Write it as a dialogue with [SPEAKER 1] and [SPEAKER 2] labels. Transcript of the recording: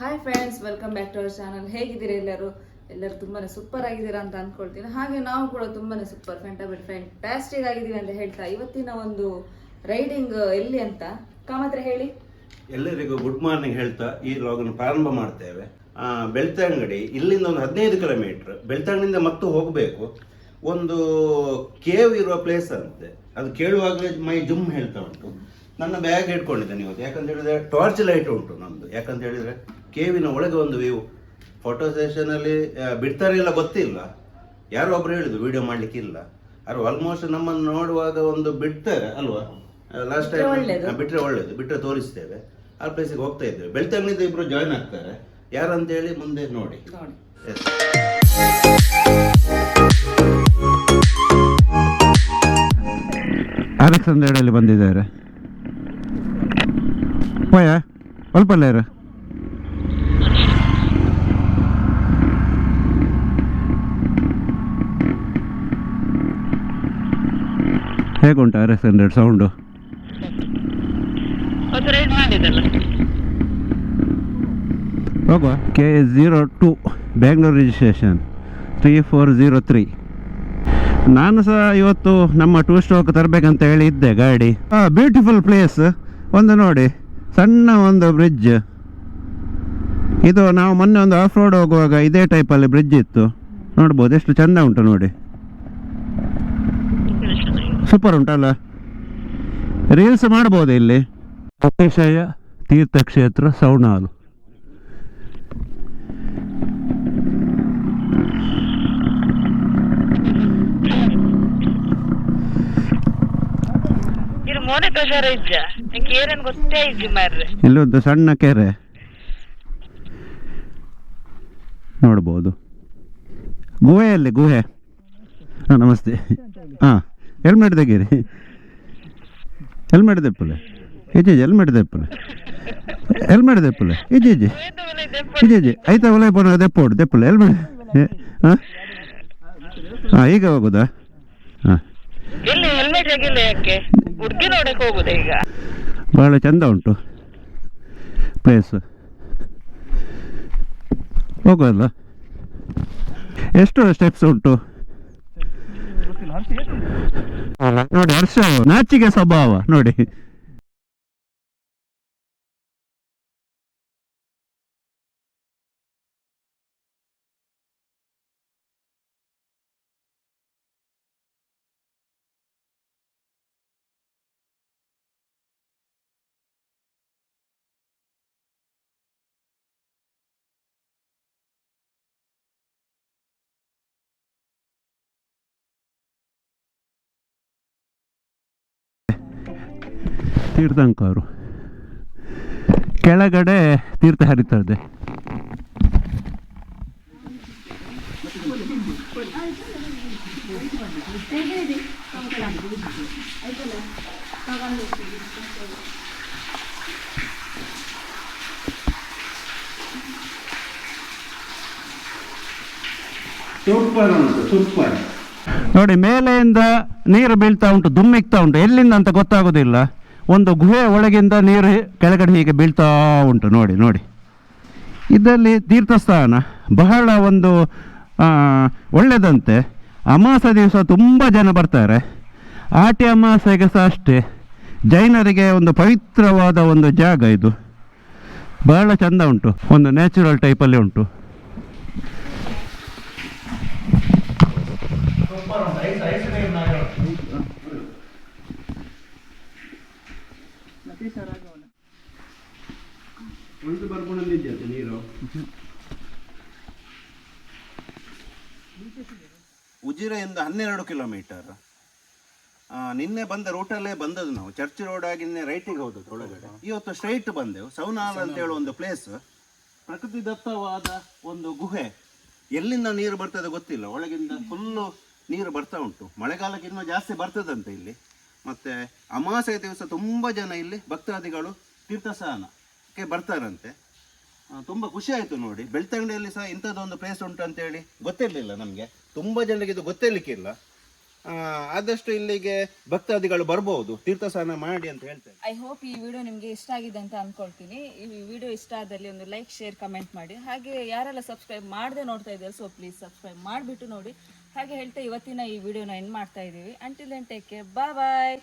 [SPEAKER 1] Hi friends welcome back to our channel ಹೇಗಿದ್ದೀರಾ ಎಲ್ಲರೂ? ಎಲ್ಲರೂ ತುಂಬಾ ಸೂಪರ್ ಆಗಿದ್ದೀರಾ ಅಂತ ಅನ್ಕೊಳ್ತೀನಿ. ಹಾಗೆ ನಾವು ಕೂಡ ತುಂಬಾ ಸೂಪರ್ ಫ್ಯಾಂಟಾಬಿಟ್ ಫ್ಯಾಂಟಾಸ್ಟಿಕ್ ಆಗಿದ್ದೀವಿ ಅಂತ ಹೇಳ್ತಾ ಇವತ್ತಿನ ಒಂದು ರೈಡಿಂಗ್ ಎಲ್ಲಿ ಅಂತ? ಕಾಮತ್ರ ಹೇಳಿ.
[SPEAKER 2] ಎಲ್ಲರಿಗೂ ಗುಡ್ ಮಾರ್ನಿಂಗ್ ಹೇಳ್ತಾ ಈ ಲಾಗನ್ನು ಪ್ರಾರಂಭ ಮಾಡ್ತೇವೆ. ಬೆಳ್ತಂಗಡಿ, ಇಲ್ಲಿಂದ ಒಂದು ಹದಿನೈದು ಕಿಲೋಮೀಟರ್ ಬೆಳ್ತಂಗಡಿಯಿಂದ ಮತ್ತೆ ಹೋಗಬೇಕು. ಒಂದು ಕೇವ್ ಇರುವ ಪ್ಲೇಸ್ ಅಂತೆ. ಅದು ಕೇಳುವಾಗಲೇ ಮೈ ಜುಮ್ ಹೇಳ್ತಾ ಉಂಟು. ನನ್ನ ಬ್ಯಾಗ್ ಇಟ್ಕೊಂಡಿದ್ದೇನೆ ಇವತ್ತು. ಯಾಕಂತ ಹೇಳಿದ್ರೆ ಟಾರ್ಚ್ ಲೈಟ್ ಉಂಟು ನಮ್ಮದು ಯಾಕಂತ ಹೇಳಿದ್ರೆ ಕೇವಿನ ಒಳಗೆ ಒಂದು ವ್ಯೂ ಫೋಟೋ ಸೆಷನಲ್ಲಿ ಬಿಡ್ತಾರೆ ಇಲ್ಲ ಗೊತ್ತಿಲ್ಲ. ಯಾರೋ ಒಬ್ರು ಹೇಳಿದ್ರು ವಿಡಿಯೋ ಮಾಡ್ಲಿಕ್ಕೆ ಇಲ್ಲ. ಅವ್ರು ಆಲ್ಮೋಸ್ಟ್ ನಮ್ಮನ್ನು ನೋಡುವಾಗ ಒಂದು ಬಿಡ್ತಾರೆ ಅಲ್ವಾ? ಲಾಸ್ಟ್ ಟೈಮ್ ಬಿಟ್ಟರೆ ಒಳ್ಳೇದು. ಬಿಟ್ಟರೆ ತೋರಿಸ್ತೇವೆ. ಆ ಪ್ಲೇಸಿಗೆ ಹೋಗ್ತಾ ಇದ್ದೇವೆ. ಬೆಳ್ತಂಗಡಿಯಿಂದ ಇಬ್ರು ಜಾಯ್ನ್ ಆಗ್ತಾರೆ. ಯಾರಂತ ಹೇಳಿ ಮುಂದೆ ನೋಡಿ.
[SPEAKER 1] ನೋಡಿ.
[SPEAKER 3] ಬಂದಿದ್ದಾರೆ. ಪಯ ಬಂದಿದ್ದಾರೆ ಯಾರು ಹೇಗುಂಟು ಆರ್ ಎಸ್ ಹಂಡ್ರೆಡ್ ಸೌಂಡು ಹೋಗುವ. K zero two Bangalore registration three four zero three ನಾನು ಸಹ ಇವತ್ತು ನಮ್ಮ ಟೂ ಸ್ಟೋಕ್ ತರಬೇಕಂತ ಹೇಳಿ ಇದ್ದೆ ಗಾಡಿ. ಬ್ಯೂಟಿಫುಲ್ ಪ್ಲೇಸ್ ಒಂದು ನೋಡಿ ಸಣ್ಣ ಒಂದು ಬ್ರಿಡ್ಜ್ ಇದು ನಾವು ಮೊನ್ನೆ ಒಂದು ಆಫ್ ರೋಡ್ ಹೋಗುವಾಗ ಇದೇ ಟೈಪಲ್ಲಿ ಬ್ರಿಡ್ಜ್ ಇತ್ತು. ನೋಡ್ಬೋದು ಎಷ್ಟು ಚೆಂದ ಉಂಟು ನೋಡಿ. ಸೂಪರ್ ಉಂಟಲ್ಲ ರೀಲ್ಸ್ ಮಾಡ್ಬೋದು ಇಲ್ಲಿ? ಅತಿಶಯ ತೀರ್ಥಕ್ಷೇತ್ರ ಸೌಣಾಲು ಇಲ್ಲೊಂದು ಸಣ್ಣ ಕೆರೆ. ನೋಡ್ಬೋದು. ಗುಹೆಯಲ್ಲಿ ಗುಹೆ. ಹಾಂ ನಮಸ್ತೆ. ಹಾಂ. ಹೆಲ್ಮೆಟ್ ತೆಗೀರಿ. ಹೆಲ್ಮೆಟ್ ತೆಪ್ಪಲೆ. ಈಜಿ ಹೆಲ್ಮೆಟ್ ತೆಪ್ಪಲೆ. ಹೆಲ್ಮೆಟ್ ತೆಪ್ಪಲೆ. ಈಜಿ ಈಜಿ ಈಜಿ. ಈಜಿ ಐತ ಒಲೆ ಪೋನ ತೆಪ್ಪೋಡು ತೆಪ್ಪಲೆ. ಹೆಲ್ಮೆಟ್ ಹಾಂ ಹಾಂ ಈಗ ಹೋಗೋದಾ? ಹಾಂ ಭಾಳ ಚಂದ ಉಂಟು. ಪ್ಲೇಸ್ ಹೋಗೋದಲ್ಲ? ಎಷ್ಟು ಸ್ಟೆಪ್ಸ್ ಉಂಟು? ನೋಡಿ ಹರ್ಷ ನಾಚಿಕೆ ಸ್ವಭಾವ ನೋಡಿ. ತೀರ್ಥಂಕರು. ಕೆಳಗಡೆ ತೀರ್ಥ ಹರಿತದೆ
[SPEAKER 2] ಸೂಪರ್ ಉಂಟು ಸೂಪರ್.
[SPEAKER 3] ನೋಡಿ ಮೇಲೆಯಿಂದ ನೀರು ಬೀಳ್ತಾ ಉಂಟು ದುಮ್ಮಿಕ್ತಾ ಉಂಟು. ಎಲ್ಲಿಂದ ಅಂತ ಗೊತ್ತಾಗೋದಿಲ್ಲ. ಒಂದು ಗುಹೆ ಒಳಗಿಂದ ನೀರು ಕೆಳಗಡೆ ಹೀಗೆ ಬೀಳ್ತಾ ಉಂಟು. ನೋಡಿ ನೋಡಿ. ಇದರಲ್ಲಿ ತೀರ್ಥಸ್ಥಾನ, ಬಹಳ ಒಂದು ಒಳ್ಳೆಯದಂತೆ ಅಮಾಸ ದಿವಸ ತುಂಬ ಜನ ಬರ್ತಾರೆ. ಆಟಿ ಅಮಾಸೆಗೆ ಸಹ ಅಷ್ಟೇ. ಜೈನರಿಗೆ ಒಂದು ಪವಿತ್ರವಾದ ಒಂದು ಜಾಗ ಇದು. ಬಹಳ ಚಂದ ಉಂಟು. ಒಂದು ನ್ಯಾಚುರಲ್ ಟೈಪಲ್ಲಿ ಉಂಟು.
[SPEAKER 2] ಒಂದು ನೀರು. ಉಜಿರೆಯಿಂದ ಹನ್ನೆರಡು ಕಿಲೋಮೀಟರ್. ಆ, ನಿನ್ನೆ ಬಂದ ರೂಟಲ್ಲೇ ಬಂದದ್ದು ನಾವು. ಚರ್ಚ್ ರೋಡ್ ಆಗಿನ್ನೆ ರೈಟಿಗೆ ಹೋದದ್ದು ಒಳಗಡೆ. ಇವತ್ತು ಸ್ಟ್ರೈಟ್ ಬಂದೆವು. ಸೌನಾಲ್ ಅಂತ ಹೇಳುವ ಒಂದು ಪ್ಲೇಸ್ ಪ್ರಕೃತಿ ದತ್ತವಾದ ಒಂದು ಗುಹೆ. ಎಲ್ಲಿಂದ ನೀರು ಬರ್ತದೆ ಗೊತ್ತಿಲ್ಲ. ಒಳಗಿಂದ ಫುಲ್ಲು ನೀರು ಬರ್ತಾ ಉಂಟು. ಮಳೆಗಾಲಕ್ಕೆ ಇನ್ನೂ ಜಾಸ್ತಿ ಬರ್ತದಂತೆ ಇಲ್ಲಿ. ಮತ್ತೆ ಅಮಾವಾಸ್ಯೆ ದಿವಸ ತುಂಬ ಜನ ಇಲ್ಲಿ ಭಕ್ತಾದಿಗಳು ತೀರ್ಥಸ್ಥಾನಕ್ಕೆ ಬರ್ತಾರಂತೆ. ತುಂಬ ಖುಷಿ ಆಯಿತು ನೋಡಿ. ಬೆಳ್ತಂಗಡಿಯಲ್ಲಿ ಸಹ ಇಂಥದ್ದೊಂದು ಪ್ಲೇಸ್ ಉಂಟು ಅಂತೇಳಿ ಗೊತ್ತಿರಲಿಲ್ಲ ನಮಗೆ. ತುಂಬ ಜನರಿಗೆ ಇದು ಗೊತ್ತಿರಲಿಕ್ಕಿಲ್ಲ. ಆದಷ್ಟು ಇಲ್ಲಿಗೆ ಭಕ್ತಾದಿಗಳು ಬರ್ಬೋದು. ತೀರ್ಥಸ್ನಾನ ಮಾಡಿ ಅಂತ ಹೇಳ್ತಾರೆ
[SPEAKER 1] ಐ ಹೋಪ್ ಈ ವಿಡಿಯೋ ನಿಮಗೆ ಇಷ್ಟ ಆಗಿದೆ ಅಂತ ಅನ್ಕೊಳ್ತೀನಿ. ಈ ವಿಡಿಯೋ ಇಷ್ಟ ಆದಲ್ಲಿ ಒಂದು ಲೈಕ್ ಶೇರ್ ಕಮೆಂಟ್ ಮಾಡಿ. ಹಾಗೆ ಯಾರೆಲ್ಲ ಸಬ್ಸ್ಕ್ರೈಬ್ ಮಾಡದೆ ನೋಡ್ತಾ ಇದ್ದಾರೆ ಸೊ ಪ್ಲೀಸ್ ಸಬ್ಸ್ಕ್ರೈಬ್ ಮಾಡಿಬಿಟ್ಟು ನೋಡಿ. ಹಾಗೆ ಹೇಳ್ತಾ ಇವತ್ತಿನ ಈ ವಿಡಿಯೋನ ಎಂಡ್ ಮಾಡ್ತಾ ಇದ್ದೀವಿ until then take care bye bye